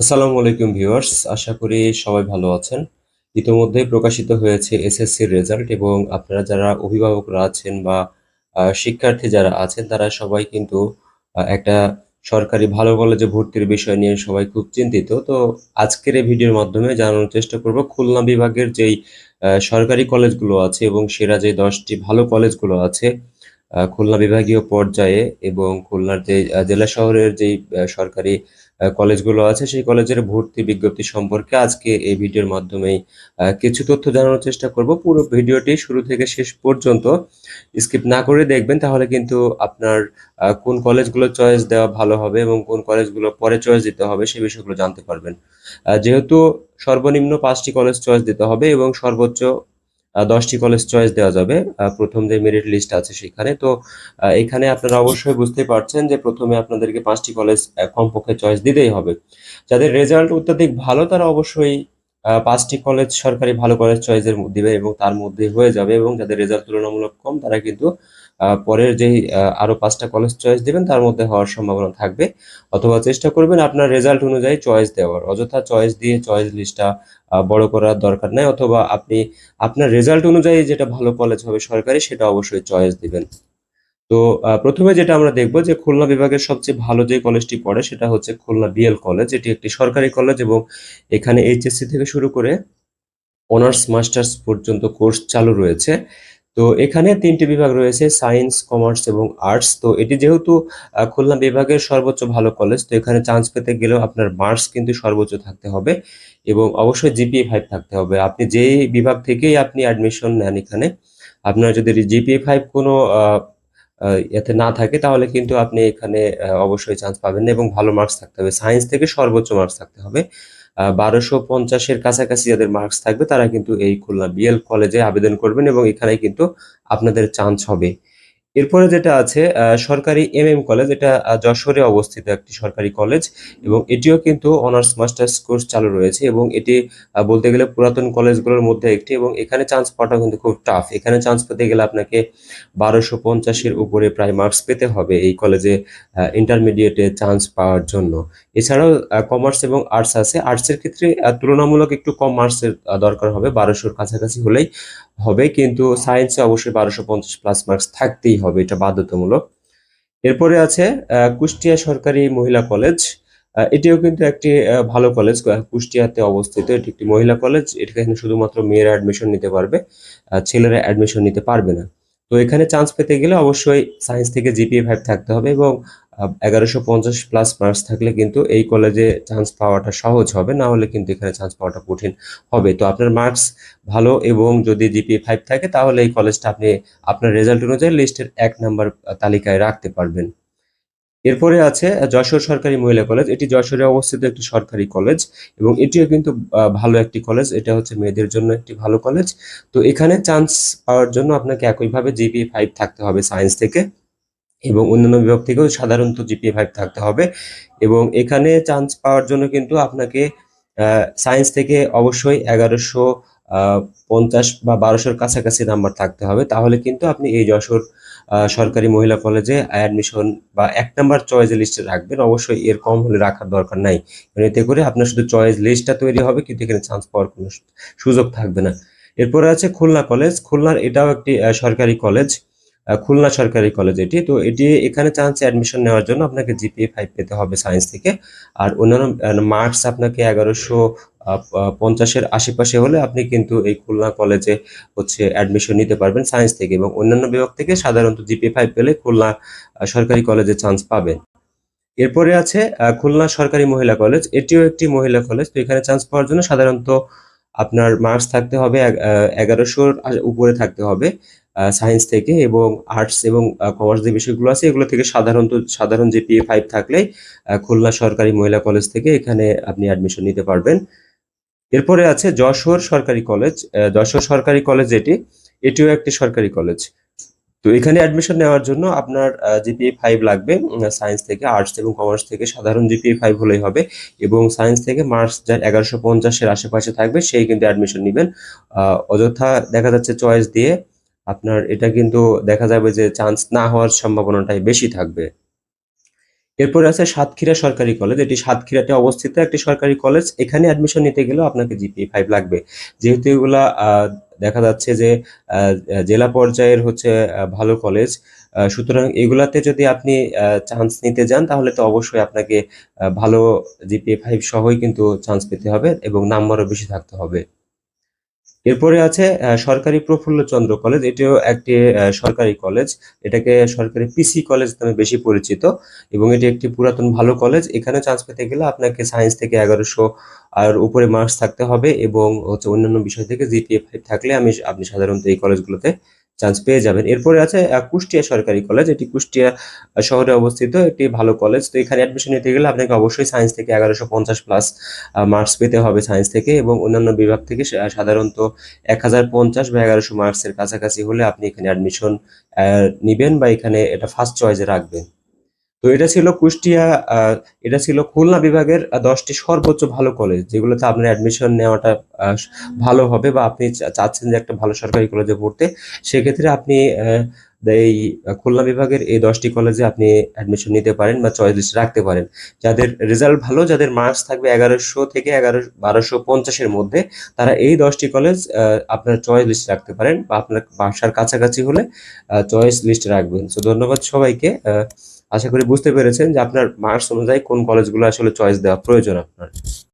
আসসালামু আলাইকুম ভিউয়ার্স, আশা করি সবাই ভালো আছেন। ইতোমধ্যেই প্রকাশিত হয়েছে এসএসসির রেজাল্ট এবং আপনারা যারা অভিভাবকরা আছেন বা শিক্ষার্থী যারা আছেন, তারা সবাই কিন্তু একটা সরকারি ভালো কলেজে ভর্তির বিষয় নিয়ে সবাই খুব চিন্তিত। তো আজকের এই ভিডিওর মাধ্যমে জানানোর চেষ্টা করব, খুলনা বিভাগের যেই সরকারি কলেজগুলো আছে এবং সেরা যে দশটি ভালো কলেজগুলো আছে খুলনা বিভাগীয় পর্যায়ে এবং খুলনার যে জেলা শহরের যেই সরকারি কলেজগুলো আছে, সেই কলেজের ভর্তি বিজ্ঞপ্তি সম্পর্কে আজকে এই ভিডিওর মাধ্যমেই কিছু তথ্য জানানোর চেষ্টা করব। পুরো ভিডিওটি শুরু থেকে শেষ পর্যন্ত স্কিপ না করে দেখবেন, তাহলে কিন্তু আপনার কোন কলেজগুলো চয়েস দেওয়া ভালো হবে এবং কোন কলেজগুলো পরে চয়েস দিতে হবে সেই বিষয়গুলো জানতে পারবেন। যেহেতু সর্বনিম্ন পাঁচটি কলেজ চয়েস দিতে হবে এবং সর্বোচ্চ দশটি কলেজ চয়েস দেওয়া যাবে। প্রথম যে মেরিট লিস্ট আছে সেখানে। তো এখানে আপনারা অবশ্যই বুঝতে পারছেন যে প্রথমে আপনাদেরকে পাঁচটি কলেজ কমপক্ষে চয়েস দিতেই হবে। যাদের রেজাল্ট অত্যাধিক ভালো, তারা অবশ্যই পাঁচটি কলেজ সরকারি ভালো কলেজ চয়েসের দিবে এবং তার মধ্যে হয়ে যাবে এবং যাদের রেজাল্ট তুলনামূলক কম, তারা কিন্তু পরের যেই আহ, আরও পাঁচটা কলেজ চয়েস দিবেন তার মধ্যে হওয়ার সম্ভাবনা থাকবে। অথবা চেষ্টা করবেন আপনার রেজাল্ট অনুযায়ী চয়েস দেওয়ার। অযথা চয়েস দিয়ে চয়েস লিস্টটা বড় করার দরকার নাই অথবা আপনি আপনার রেজাল্ট অনুযায়ী যেটা ভালো কলেজ হবে সরকারি সেটা অবশ্যই চয়েস দিবেন। তো প্রথমে যেটা আমরা দেখব যে খুলনা বিভাগের সবচেয়ে ভালো যে কলেজটি পড়ে সেটা হচ্ছে খুলনা বিএল কলেজ এটি একটি সরকারি কলেজ এবং এখানে এইচএসসি থেকে শুরু করে অনার্স মাস্টার্স পর্যন্ত কোর্স চালু রয়েছে। তো এখানে তিনটি বিভাগ রয়েছে, সায়েন্স, কমার্স এবং আর্টস। তো এটি যেহেতু খুলনা বিভাগের সর্বোচ্চ ভালো কলেজ, তো এখানে চান্স পেতে গেলেও আপনার মার্কস কিন্তু সর্বোচ্চ থাকতে হবে এবং অবশ্যই জিপিএ ফাইভ থাকতে হবে। আপনি যেই বিভাগ থেকেই আপনি অ্যাডমিশন নেন এখানে, আপনার যদি জিপিএ ফাইভ কোনো এতে না থাকে, তাহলে কিন্তু আপনি এখানে অবশ্যই চান্স পাবেন না এবং ভালো মার্কস থাকতে হবে। সায়েন্স থেকে সর্বোচ্চ মার্কস থাকতে হবে। বারোশো পঞ্চাশের কাছাকাছি যাদের মার্কস থাকবে, তারা কিন্তু এই খুলনা বিএল কলেজে আবেদন করবেন এবং এখানে কিন্তু আপনাদের চান্স হবে। এরপরে যেটা আছে সরকারি এম এম কলেজ, এটা যশোরে অবস্থিত একটি সরকারি কলেজ এবং এটিও কিন্তু অনার্স মাস্টার্স কোর্স চালু রয়েছে এবং এটি বলতে গেলে পুরাতন কলেজগুলোর মধ্যে একটি এবং এখানে চান্স পাওয়াটা কিন্তু খুব টাফ এখানে চান্স পেতে গেলে আপনাকে বারোশো পঞ্চাশের উপরে প্রায় মার্কস পেতে হবে এই কলেজে ইন্টারমিডিয়েটে চান্স পাওয়ার জন্য। এছাড়াও কমার্স এবং আর্টস আছে। আর্টসের ক্ষেত্রে তুলনামূলক একটু কম মার্কসের দরকার হবে। বারোশোর কাছাকাছি হলেই হবে, কিন্তু সায়েন্সে অবশ্যই বারোশো পঞ্চাশ প্লাস মার্কস থাকতেই হবে, এটা বাধ্যতামূলক। এরপরে আছে কুষ্টিয়া সরকারি মহিলা কলেজ এটিও কিন্তু একটি ভালো কলেজ কুষ্টিয়াতে অবস্থিত, এটি একটি মহিলা কলেজ এখানে শুধুমাত্র মেয়েরা অ্যাডমিশন নিতে পারবে ছেলেরা অ্যাডমিশন নিতে পারবে না। তো এখানে চান্স পেতে গেলে অবশ্যই সায়েন্স থেকে জিপিএ ফাইভ থাকতে হবে এবং এগারোশো পঞ্চাশ প্লাস মার্কস থাকলে কিন্তু এই কলেজে চান্স পাওয়াটা সহজ হবে, না হলে কিন্তু এখানে চান্স পাওয়াটা কঠিন হবে। তো আপনার মার্কস ভালো এবং যদি জিপিএ ফাইভ থাকে, তাহলে এই কলেজটা আপনি আপনার রেজাল্ট অনুযায়ী লিস্টের এক নাম্বার তালিকায় রাখতে পারবেন। এরপরে আছে যশোর সরকারি মহিলা কলেজ এটি যশোরে অবস্থিত একটি সরকারি কলেজ এবং এটিও কিন্তু ভালো একটি কলেজ এটা হচ্ছে মেয়েদের জন্য একটি ভালো কলেজ তো এখানে চান্স পাওয়ার জন্য আপনাকে একইভাবে জিপিএ ফাইভ থাকতে হবে সায়েন্স থেকে। এবং অন্যান্য বিভাগ থেকেও সাধারণত জিপিএ ফাইভ থাকতে হবে। এবং এখানে চান্স পাওয়ার জন্য কিন্তু আপনাকে সায়েন্স থেকে অবশ্যই এগারোশো পঞ্চাশ বা বারোশোর কাছাকাছি নাম্বার থাকতে হবে। তাহলে কিন্তু আপনি এই যশোর সরকারি মহিলা কলেজে অ্যাডমিশন বা এক নাম্বার চয়েস লিস্টে রাখবেন। অবশ্যই এর কম হলে রাখার দরকার নাই। এতে করে আপনার শুধু চয়েস লিস্টটা তৈরি হবে, কিন্তু এখানে চান্স পাওয়ার কোনো সুযোগ থাকবে না। এরপরে আছে খুলনা কলেজ খুলনার এটাও একটি সরকারি কলেজ খুলনা সরকারি কলেজ এটি। তো এটি এখানে চান্স অ্যাডমিশন নেওয়ার জন্য আপনাকে জিপিএ ফাইভ পেতে হবে সায়েন্স থেকে। আর অন্যান্য মার্কস আপনাকে এগারোশো পঞ্চাশের আশেপাশে হলে আপনি কিন্তু এই খুলনা কলেজে হচ্ছে অ্যাডমিশন নিতে পারবেন সায়েন্স থেকে এবং অন্যান্য বিভাগ থেকে সাধারণত জিপিএ ফাইভ পেলে খুলনা সরকারি কলেজে চান্স পাবেন। এরপরে আছে খুলনা সরকারি মহিলা কলেজ এটিও একটি মহিলা কলেজ তো এখানে চান্স পাওয়ার জন্য সাধারণত আপনার মার্কস থাকতে হবে এগারোশোর উপরে থাকতে হবে সায়েন্স থেকে এবং আর্টস এবং কমার্স যে বিষয়গুলো আছে এগুলো থেকে সাধারণত, সাধারণ যে পিএ ফাইভ থাকলে খুলনা সরকারি মহিলা কলেজ থেকে এখানে আপনি অ্যাডমিশন নিতে পারবেন। এরপরে আছে যশোর সরকারি কলেজ যশোর সরকারি কলেজ এটি, এটিও একটি সরকারি কলেজ তো এখানে অ্যাডমিশন নেওয়ার জন্য আপনার জিপিএ ফাইভ লাগবে সায়েন্স থেকে আর্টস এবং কমার্স থেকে সাধারণ জিপিএ ফাইভ হলেই হবে এবং সায়েন্স থেকে মার্কস যার এগারোশো পঞ্চাশের আশেপাশে থাকবে সেই কিন্তু অ্যাডমিশন নেবেন। অযথা দেখা যাচ্ছে চয়েস দিয়ে আপনার এটা কিন্তু দেখা যাবে যে চান্স না হওয়ার সম্ভাবনাটাই বেশি থাকবে। এরপরে আছে সাতক্ষীরা সরকারি কলেজ এটি সাতক্ষীরাতে অবস্থিত একটি সরকারি কলেজ এখানে অ্যাডমিশন নিতে গেলেও আপনাকে জিপিএ ফাইভ লাগবে। যেহেতু এগুলা দেখা যাচ্ছে যে জেলা পর্যায়ের হচ্ছে ভালো কলেজ সুতরাং এগুলাতে যদি আপনি চান্স নিতে যান, তাহলে তো অবশ্যই আপনাকে ভালো জিপিএ ফাইভ সহই কিন্তু চান্স পেতে হবে এবং নাম্বারও বেশি থাকতে হবে। এরপরে আছে সরকারি প্রফুল্লচন্দ্র কলেজ। এটিও একটি সরকারি কলেজ। এটাকে সরকারি পিসি কলেজ নামে বেশি পরিচিত এবং এটি একটি পুরাতন ভালো কলেজ। এখানে চান্স পেতে গেলে আপনাকে সায়েন্স থেকে এগারোশো আর উপরে মার্কস থাকতে হবে এবং হচ্ছে অন্যান্য বিষয় থেকে জিটিএ ফাইভ থাকলে আমি, আপনি সাধারণত এই কলেজগুলোতে চান্স পেয়ে যাবেন। এরপরে আছে কুষ্টিয়া সরকারি কলেজ এটি কুষ্টিয়া শহরে অবস্থিত। একটি ভালো কলেজ তো এখানে অ্যাডমিশন নিতে গেলে আপনাকে অবশ্যই সায়েন্স থেকে এগারোশো পঞ্চাশ প্লাস মার্কস পেতে হবে সায়েন্স থেকে এবং অন্যান্য বিভাগ থেকে সাধারণত এক হাজার পঞ্চাশ বা এগারোশো মার্কসের কাছাকাছি হলে আপনি এখানে অ্যাডমিশন নিবেন বা এখানে এটা ফার্স্ট চয়েসে রাখবেন। তো এটা ছিল কুষ্টিয়া এটা ছিল খুলনা বিভাগের দশটি সর্বোচ্চ ভালো কলেজ যেগুলোতে আপনার অ্যাডমিশন নেওয়াটা ভালো হবে বা আপনি চাচ্ছেন যে একটা ভালো সরকারি কলেজে পড়তে সেক্ষেত্রে আপনি এই খুলনা বিভাগের এই দশটি কলেজে আপনি অ্যাডমিশন নিতে পারেন বা চয়েস লিস্ট রাখতে পারেন। যাদের রেজাল্ট ভালো, যাদের মার্কস থাকবে এগারোশো থেকে এগারো, বারোশো পঞ্চাশের মধ্যে, তারা এই দশটি কলেজ আপনার চয়েস লিস্ট রাখতে পারেন বা আপনার বাসার কাছাকাছি হলে চয়েস লিস্ট রাখবেন। তো ধন্যবাদ সবাইকে আশা করি বুঝতে পেরেছেন যে আপনার মার্কস অনুযায়ী কোন কলেজগুলো আসলে চয়েস দেওয়া প্রয়োজন আপনার।